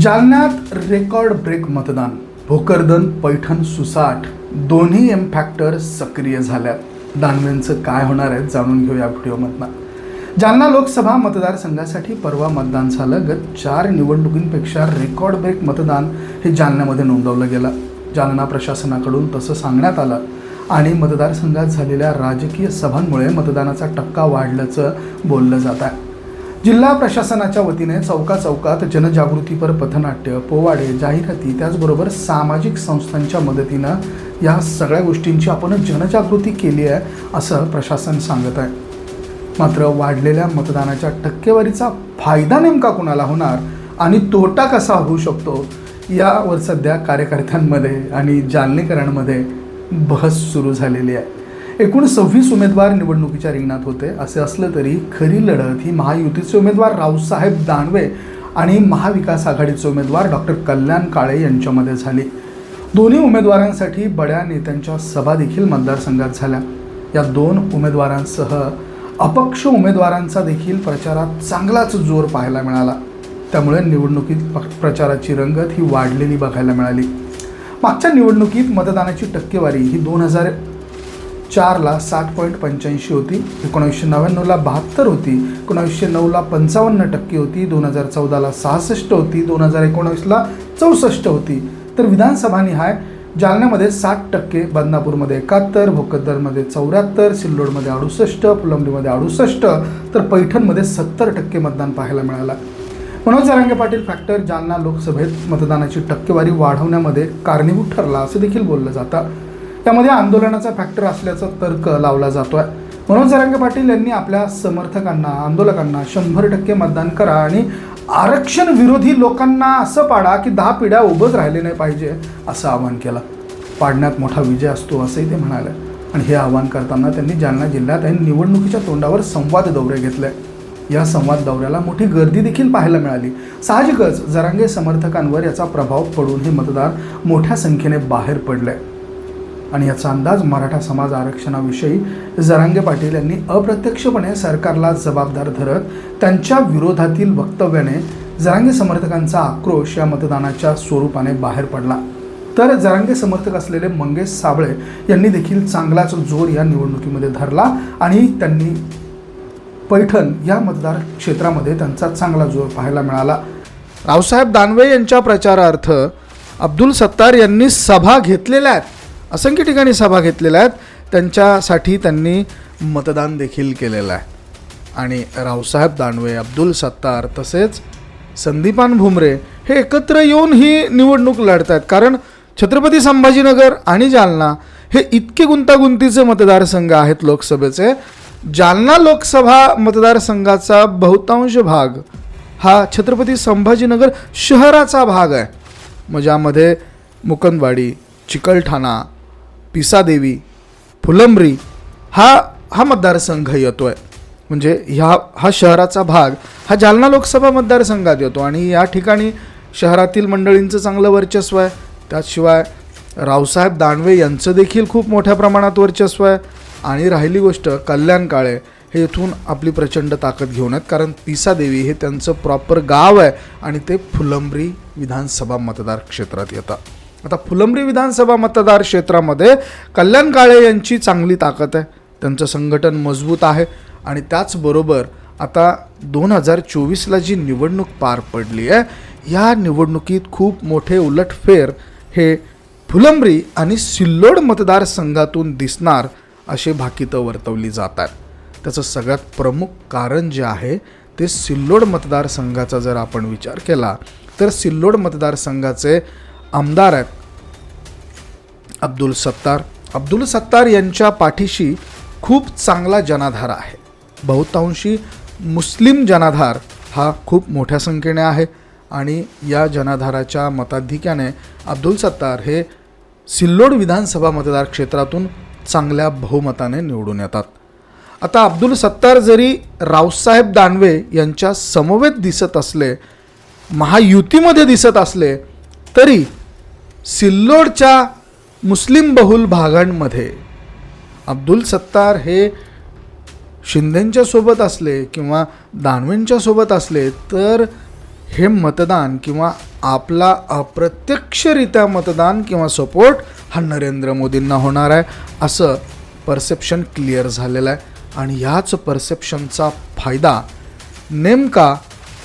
जालन्यात record break मतदान. भोकरदन पैठण सुसाट दोन्ही एम फॅक्टर सक्रिय झाल्यात. दानवेंचं काय होणार आहे जाणून घेऊ या व्हिडिओमधनं जालना लोकसभा मतदारसंघासाठी परवा मतदान झालं. गत चार निवडणुकींपेक्षा रेकॉर्ड ब्रेक मतदान हे जालन्यामध्ये नोंदवलं गेलं. जालना प्रशासनाकडून तसं सांगण्यात आलं. आणि मतदारसंघात झालेल्या राजकीय सभांमुळे मतदानाचा टक्का वाढल्याचं बोललं जात आहे. जिल्हा प्रशासनाच्या वतीने चौका चौकात जनजागृतीपर पथनाट्य पोवाडे जाहिराती त्याचबरोबर सामाजिक संस्थांच्या मदतीनं या सगळ्या गोष्टींची आपण जनजागृती केली आहे असं प्रशासन सांगत आहे. मात्र वाढलेल्या मतदानाच्या टक्केवारीचा फायदा नेमका कुणाला होणार आणि तोटा कसा होऊ शकतो यावर सध्या कार्यकर्त्यांमध्ये आणि जालनेकरांमध्ये बहस सुरू झालेली आहे. एकूण सव्वीस उमेदवार निवडणुकीच्या रिंगणात होते. असे असलं तरी खरी लढत ही महायुतीचे उमेदवार रावसाहेब दानवे आणि महाविकास आघाडीचे उमेदवार डॉक्टर कल्याण काळे यांच्यामध्ये झाली. दोन्ही उमेदवारांसाठी बड्या नेत्यांच्या सभा देखील मतदारसंघात झाल्या. या दोन उमेदवारांसह अपक्ष उमेदवारांचा देखील प्रचारात चांगलाच जोर पाहायला मिळाला. त्यामुळे निवडणुकीत पक- प्रचाराची रंगत ही वाढलेली बघायला मिळाली. मागच्या निवडणुकीत मतदानाची टक्केवारी ही दोन हजार चारला साठ पॉईंट पंच्याऐंशी होती एकोणीसशे नव्याण्णवला बहात्तर होती एकोणीसशे नऊला पंचावन्न टक्के होती दोन हजार चौदाला सहासष्ट होती दोन हजार एकोणीसला चौसष्ट होती. तर विधानसभानिहाय जालन्यामध्ये साठ टक्के बदनापूरमध्ये एकाहत्तर भोकरदरमध्ये चौऱ्याहत्तर सिल्लोडमध्ये अडुसष्ट फुलंबरीमध्ये अडुसष्ट तर पैठणमध्ये सत्तर टक्के मतदान पाहायला मिळालं. मनोज जरांगे पाटील फॅक्टर जालना लोकसभेत मतदानाची टक्केवारी वाढवण्यामध्ये कारणीभूत ठरला असं देखील बोललं जातं. त्यामध्ये आंदोलनाचा फॅक्टर असल्याचा तर्क लावला जातो आहे मनोज जरांगे पाटील यांनी आपल्या समर्थकांना आंदोलकांना शंभर टक्के मतदान करा आणि आरक्षण विरोधी लोकांना असं पाडा की दहा पिढ्या उभंच राहिले नाही पाहिजे असं आवाहन केलं. पाडण्यात मोठा विजय असतो असंही ते म्हणाले. आणि हे आवाहन करताना त्यांनी जालना जिल्ह्यात आणि निवडणुकीच्या तोंडावर संवाद दौरे घेतले. या संवाद दौऱ्याला मोठी गर्दी देखील पाहायला मिळाली. साहजिकच जरांगे समर्थकांवर याचा प्रभाव पडून हे मतदार मोठ्या संख्येने बाहेर पडले. आणि याचा अंदाज मराठा समाज आरक्षणाविषयी जरांगे पाटील यांनी अप्रत्यक्षपणे सरकारला जबाबदार धरत त्यांच्या विरोधातील वक्तव्याने जरांगे समर्थकांचा आक्रोश या मतदानाच्या स्वरूपाने बाहेर पडला. तर जरांगे समर्थक असलेले मंगेश साबळे यांनी देखील चांगलाच जोर या निवडणुकीमध्ये धरला आणि त्यांनी पैठण या मतदार क्षेत्रामध्ये त्यांचा चांगला जोर पाहायला मिळाला. रावसाहेब दानवे यांच्या प्रचारार्थ अब्दुल सत्तार यांनी सभा घेतलेल्या आहेत. असंख्य ठिकाणी सभा घेतलेल्या आहेत. त्यांच्यासाठी त्यांनी मतदान देखील केलेलं आहे. आणि रावसाहेब दानवे अब्दुल सत्तार तसेच संदीपान भुमरे हे एकत्र येऊन ही निवडणूक लढत आहेत कारण छत्रपती संभाजीनगर आणि जालना हे इतके गुंतागुंतीचे मतदारसंघ आहेत लोकसभेचे. जालना लोकसभा मतदारसंघाचा बहुतांश भाग हा छत्रपती संभाजीनगर शहराचा भाग आहे. मग ज्यामध्ये मुकंदवाडी चिकलठाणा पिसादेवी फुलंब्री हा हा मतदारसंघ येतो आहे म्हणजे ह्या हा शहराचा भाग हा जालना लोकसभा मतदारसंघात येतो आणि या ठिकाणी शहरातील मंडळींचं चांगलं वर्चस्व आहे. त्याशिवाय रावसाहेब दानवे यांचं देखील खूप मोठ्या प्रमाणात वर्चस्व आहे. आणि राहिली गोष्ट कल्याण काळे हे इथून आपली प्रचंड ताकद घेऊन आहेत. कारण पिसादेवी हे त्यांचं प्रॉपर गाव आहे आणि ते फुलंब्री विधानसभा मतदार क्षेत्रात येतात. आता फुलंब्री विधानसभा मतदार क्षेत्रामध्ये कल्याण काळे यांची चांगली ताकद आहे. त्यांचं संघटन मजबूत आहे आणि त्याचबरोबर आता दोन हजार चोवीसला जी निवडणूक पार पडली आहे या निवडणुकीत खूप मोठे उलटफेर हे फुलंब्री आणि सिल्लोड मतदारसंघातून दिसणार असे भाकितं वर्तवली जातात त्याचं सगळ्यात प्रमुख कारण जे आहे ते सिल्लोड मतदारसंघाचा जर आपण विचार केला तर सिल्लोड मतदारसंघाचे आमदार आहेत. अब्दुल सत्तार. अब्दुल सत्तार यांच्या पाठीशी खूप चांगला जनाधार आहे. बहुतांशी मुस्लिम जनाधार हा खूप मोठ्या संख्येने आहे आणि या जनाधाराच्या मताधिक्याने अब्दुल सत्तार हे सिल्लोड विधानसभा मतदार क्षेत्रातून चांगल्या बहुमताने निवडून येतात. आता अब्दुल सत्तार जरी रावसाहेब दानवे यांच्या समवेत दिसत असले महायुतीमध्ये दिसत असले तरी सिल्लोडच्या मुस्लिम बहुल भागांमध्ये अब्दुल सत्तार हे शिंदेंच्या सोबत असले किंवा दानवेंच्या सोबत असले तर हे मतदान किंवा आपला अप्रत्यक्षरित्या मतदान किंवा सपोर्ट हा नरेंद्र मोदींना होणार आहे असं परसेप्शन क्लिअर झालेलं आहे. आणि ह्याच परसेप्शनचा फायदा नेमका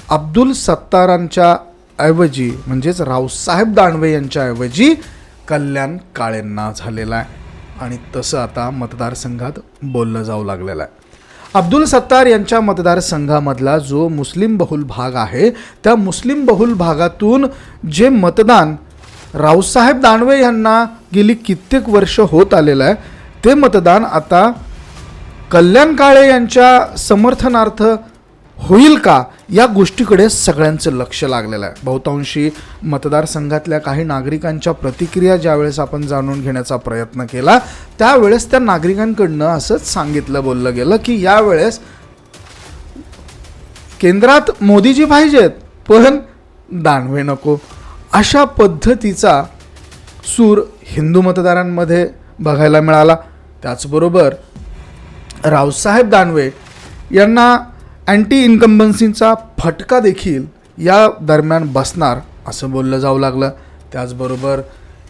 अब्दुल सत्तारांच्या ऐवजी म्हणजेच रावसाहेब दानवे यांच्याऐवजी कल्याण काळेंना झालेला आहे. आणि तसं आता मतदारसंघात बोललं जाऊ लागलेलं आहे. अब्दुल सत्तार यांच्या मतदारसंघामधला जो मुस्लिम बहुल भाग आहे त्या मुस्लिम बहुल भागातून जे मतदान रावसाहेब दानवे यांना गेली कित्येक वर्ष होत आलेलं आहे ते मतदान आता कल्याण काळे यांच्या समर्थनार्थ होईल का? या गोष्टीकडे सगळ्यांचं लक्ष लागलेलं आहे. बहुतांशी मतदारसंघातल्या काही नागरिकांच्या प्रतिक्रिया ज्यावेळेस आपण जाणून घेण्याचा प्रयत्न केला त्यावेळेस त्या नागरिकांकडनं असंच सांगितलं बोललं गेलं की यावेळेस केंद्रात मोदीजी पाहिजेत पण दानवे नको. अशा पद्धतीचा सूर हिंदू मतदारांमध्ये बघायला मिळाला. त्याचबरोबर रावसाहेब दानवे यांना अँटी इन्कम्बन्सीचा फटका देखील या दरम्यान बसणार असं बोललं जाऊ लागलं. त्याचबरोबर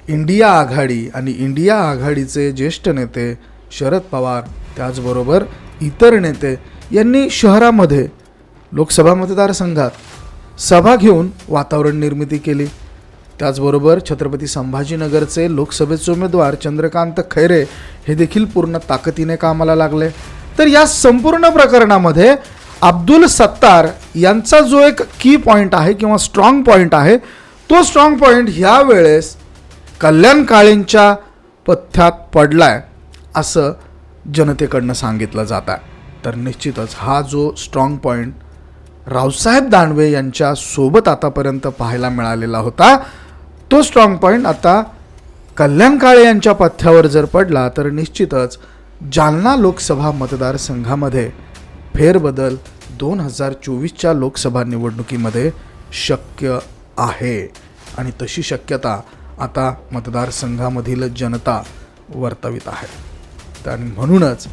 इंडिया आघाडी आणि इंडिया आघाडीचे ज्येष्ठ नेते शरद पवार त्याचबरोबर इतर नेते यांनी शहरामध्ये लोकसभा मतदारसंघात सभा घेऊन वातावरण निर्मिती केली. त्याचबरोबर छत्रपती संभाजीनगरचे लोकसभेचे उमेदवार चंद्रकांत खैरे हे देखील पूर्ण ताकदीने कामाला लागले. तर या संपूर्ण प्रकरणामध्ये अब्दुल सत्तार यांचा जो एक की पॉईंट आहे किंवा स्ट्रॉंग पॉईंट आहे तो स्ट्रॉंग पॉईंट ह्या वेळेस कल्याण काळेंच्या पथ्यात पडलाय असं जनतेकडनं सांगितलं जात आहे तर निश्चितच हा जो स्ट्रॉंग पॉईंट रावसाहेब दानवे यांच्या सोबत आतापर्यंत पाहायला मिळालेला होता तो स्ट्रॉंग पॉईंट आता कल्याण काळे यांच्या पथ्यावर जर पडला तर निश्चितच जालना लोकसभा मतदारसंघामध्ये फेरबदल दोन हजार चोवीसच्या लोकसभा निवडणुकीमध्ये शक्य आहे. आणि तशी शक्यता आता मतदारसंघामधील जनता वर्तवित आहे. तर म्हणूनच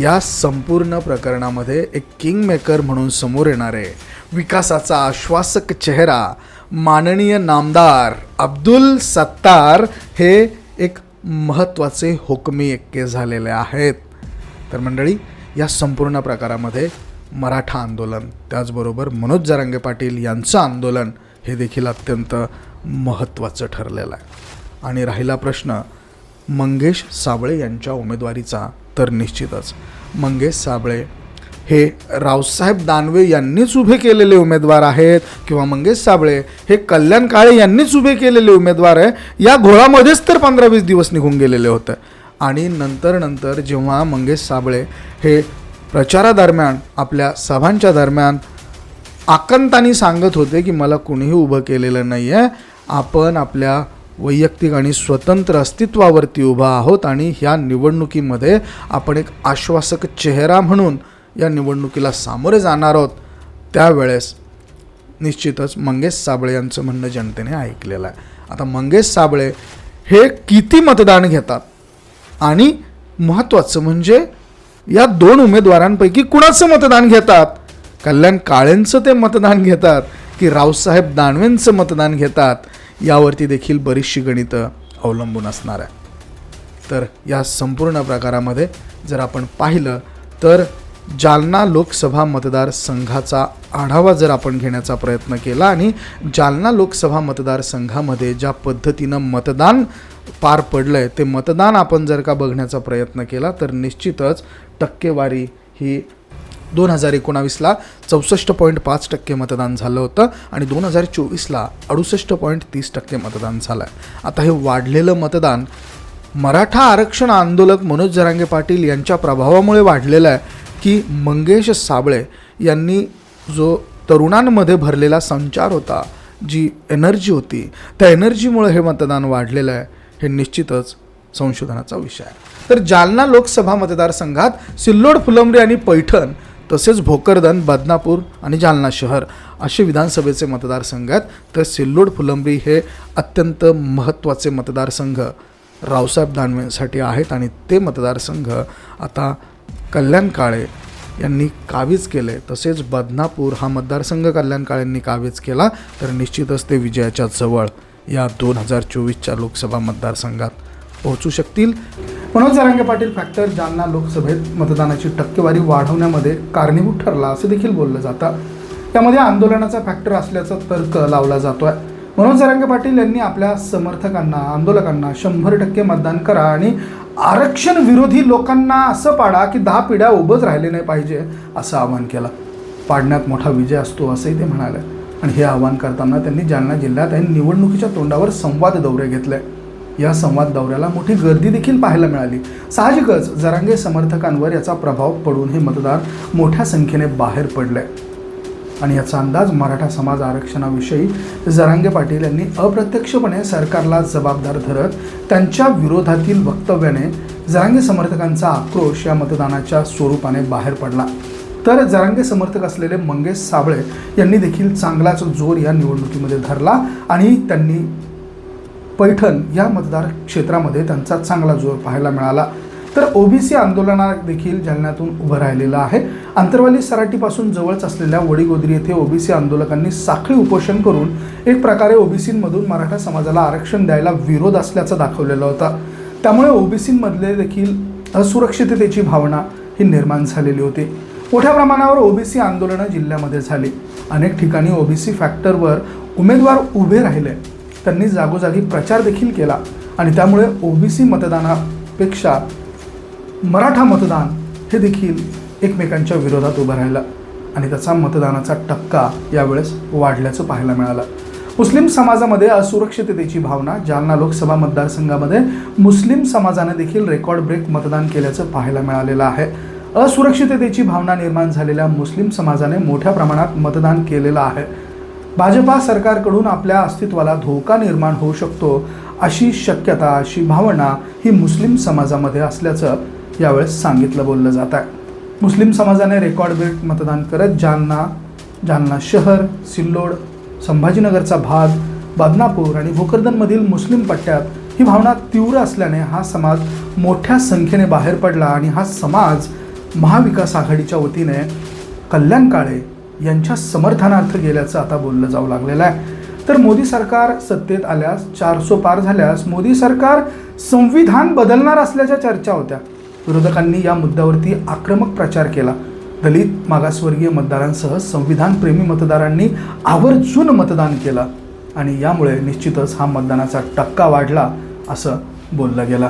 या संपूर्ण प्रकरणामध्ये एक किंग मेकर म्हणून समोर येणारे विकासाचा आश्वासक चेहरा माननीय नामदार अब्दुल सत्तार हे एक महत्त्वाचे हुकमी एक्के झालेले आहेत. तर मंडळी या संपूर्ण प्रकारामध्ये मराठा आंदोलन त्याचबरोबर मनोज जरांगे पाटील यांचं आंदोलन हे देखील अत्यंत महत्त्वाचं ठरलेलं आहे. आणि राहिला प्रश्न मंगेश साबळे यांच्या उमेदवारीचा तर निश्चितच. मंगेश साबळे हे रावसाहेब दानवे यांनीच उभे केलेले उमेदवार आहेत किंवा मंगेश साबळे हे कल्याण काळे यांनीच उभे केलेले उमेदवार आहे या घोळामध्येच तर पंधरा वीस दिवस निघून गेलेले होते. आणि नंतर नंतर जेव्हा मंगेश साबळे हे प्रचारादरम्यान आपल्या सभांच्या दरम्यान आकंतानी सांगत होते की मला कुणीही उभं केलेलं नाही आहे आपण आपल्या वैयक्तिक आणि स्वतंत्र अस्तित्वावरती उभा आहोत आणि ह्या निवडणुकीमध्ये आपण एक आश्वासक चेहरा म्हणून या निवडणुकीला सामोरे जाणार आहोत. त्यावेळेस निश्चितच मंगेश साबळे यांचं म्हणणं जनतेने ऐकलेलं आहे. आता मंगेश साबळे हे किती मतदान घेतात? आणि महत्त्वाचं म्हणजे या दोन उमेदवारांपैकी कुणाचं मतदान घेतात? कल्याण काळेंचं ते मतदान घेतात की रावसाहेब दानवेंचं मतदान घेतात? यावरती देखील बरीचशी गणितं अवलंबून असणार आहे तर या संपूर्ण प्रकारामध्ये जर आपण पाहिलं तर जालना लोकसभा मतदारसंघाचा आढावा जर आपण घेण्याचा प्रयत्न केला आणि जालना लोकसभा मतदारसंघामध्ये ज्या पद्धतीनं मतदान पार पडलं आहे ते मतदान आपण जर का बघण्याचा प्रयत्न केला तर निश्चितच टक्केवारी ही दोन हजार एकोणावीसला चौसष्ट पॉईंट पाच टक्के मतदान झालं होतं आणि दोन हजार चोवीसला अडुसष्ट पॉईंट तीस टक्के मतदान झालं आहे आता हे वाढलेलं मतदान मराठा आरक्षण आंदोलक मनोज जरांगे पाटील यांच्या प्रभावामुळे वाढलेलं आहे की मंगेश साबळे यांनी जो तरुणांमध्ये भरलेला संचार होता जी एनर्जी होती त्या एनर्जीमुळे हे मतदान वाढलेलं आहे. हे निश्चितच संशोधनाचा विषय आहे. तर जालना लोकसभा मतदारसंघात सिल्लोड फुलंब्री आणि पैठण तसेच भोकरदन बदनापूर आणि जालना शहर असे विधानसभेचे मतदारसंघ आहेत. तर सिल्लोड फुलंब्री हे अत्यंत महत्त्वाचे मतदारसंघ रावसाहेब दानवेंसाठी आहेत आणि ते मतदारसंघ आता कल्याण काळे यांनी कावीज केले. तसेच बदनापूर हा मतदारसंघ कल्याण काळेंनी कावीज केला. तर निश्चितच ते विजयाच्या जवळ या दोन हजार चोवीसच्या लोकसभा मतदारसंघात पोहोचू शकतील. मनोज जरांगे पाटील फॅक्टर जालना लोकसभेत मतदानाची टक्केवारी वाढवण्यामध्ये कारणीभूत ठरला असं देखील बोललं जातं त्यामध्ये आंदोलनाचा फॅक्टर असल्याचा तर्क लावला जातो आहे मनोज जरांगे पाटील यांनी आपल्या समर्थकांना आंदोलकांना शंभर टक्के मतदान करा आणि आरक्षण विरोधी लोकांना असं पाडा की दहा पिढ्या उभंच राहिले नाही पाहिजे असं आवाहन केलं. पाडण्यात मोठा विजय असतो असंही ते म्हणाले. आणि हे आवाहन करताना त्यांनी जालना जिल्ह्यात आणि निवडणुकीच्या तोंडावर संवाद दौरे घेतले. या संवाद दौऱ्याला मोठी गर्दी देखील पाहायला मिळाली. साहजिकच जरांगे समर्थकांवर याचा प्रभाव पडून हे मतदार मोठ्या संख्येने बाहेर पडले. आणि याचा अंदाज मराठा समाज आरक्षणाविषयी जरांगे पाटील यांनी अप्रत्यक्षपणे सरकारला जबाबदार धरत त्यांच्या विरोधातील वक्तव्याने जरांगे समर्थकांचा आक्रोश या मतदानाच्या स्वरूपाने बाहेर पडला. तर जरांगे समर्थक असलेले मंगेश साबळे यांनी देखील चांगलाच जोर या निवडणुकीमध्ये धरला आणि त्यांनी पैठण या मतदार क्षेत्रामध्ये त्यांचा चांगला जोर पाहायला मिळाला. तर ओबीसी आंदोलना देखील जालन्यातून उभं राहिलेलं आहे. आंतरवाली सराटीपासून जवळच असलेल्या वडीगोद्री येथे ओबीसी आंदोलकांनी साखळी उपोषण करून एक प्रकारे ओबीसींमधून मराठा समाजाला आरक्षण द्यायला विरोध असल्याचं दाखवलेला होता. त्यामुळे ओबीसींमधले देखील असुरक्षिततेची भावना ही निर्माण झालेली होती. मोठ्या प्रमाणावर ओबीसी आंदोलनं जिल्ह्यामध्ये झाली. अनेक ठिकाणी ओबीसी फॅक्टरवर उमेदवार उभे राहिले. त्यांनी जागोजागी प्रचार देखील केला आणि त्यामुळे ओबीसी मतदानापेक्षा मराठा मतदान हे देखील एकमेकांच्या विरोधात उभं राहिलं आणि त्याचा मतदानाचा टक्का यावेळेस वाढल्याचं पाहायला मिळालं. मुस्लिम समाजामध्ये असुरक्षिततेची भावना जालना लोकसभा मतदारसंघामध्ये मुस्लिम समाजाने देखील रेकॉर्ड ब्रेक मतदान केल्याचं पाहायला मिळालेलं आहे. असुरक्षिततेची भावना निर्माण झालेल्या मुस्लिम समाजाने मोठ्या प्रमाणात मतदान केलेलं आहे. भाजपा सरकारकडून आपल्या अस्तित्वाला धोका निर्माण होऊ शकतो अशी शक्यता अशी भावना ही मुस्लिम समाजामध्ये असल्याचं यावेळेस सांगितलं बोललं जात आहे. मुस्लिम समाजाने रेकॉर्ड ब्रेक मतदान करत जालना जालना शहर सिल्लोड संभाजीनगरचा भाग बदनापूर आणि भोकरदनमधील मुस्लिम पट्ट्यात ही भावना तीव्र असल्याने हा समाज मोठ्या संख्येने बाहेर पडला आणि हा समाज महाविकास आघाडीच्या वतीने कल्याण काळे यांच्या समर्थनार्थ गेल्याचं आता बोललं जाऊ लागलेलं आहे. तर मोदी सरकार सत्तेत आल्यास चारसो पार झाल्यास मोदी सरकार संविधान बदलणार असल्याच्या चर्चा होत्या. विरोधकांनी या मुद्द्यावरती आक्रमक प्रचार केला. दलित मागासवर्गीय मतदारांसह संविधानप्रेमी मतदारांनी आवर्जून मतदान केलं आणि यामुळे निश्चितच हा मतदानाचा टक्का वाढला असं बोललं गेलं.